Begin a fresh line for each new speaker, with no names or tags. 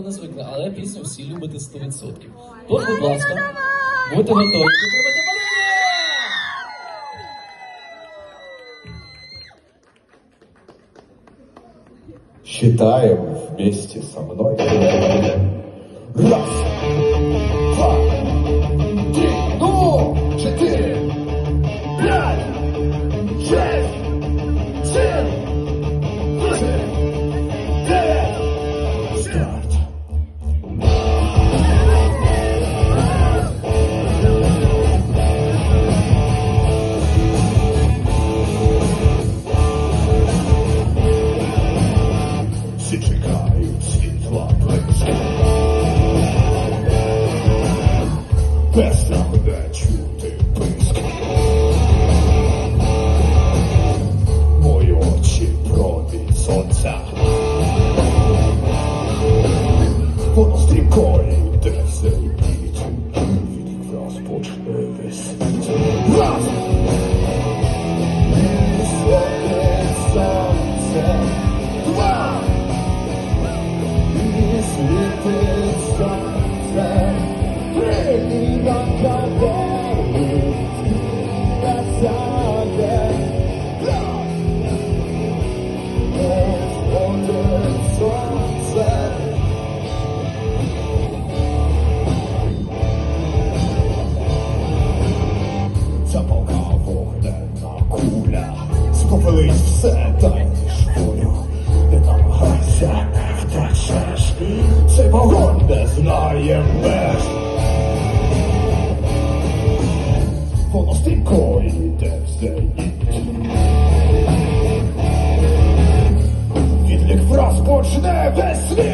не звикли, але пісню всі любите 100%. Тож, будь ласка, будьте готові. Підтримайте
Считаем вместе со мной. Раз, два, три, ну, четыре, пять, шесть, Воно стрімкою йде все йдіть. Від розпочне весь світ. Спопелить все, лиш волю, ти намагайся, втечеш, цей вогонь не знає меж. Воно стрімко йде в зеніт. Відлік враз почне весь світ,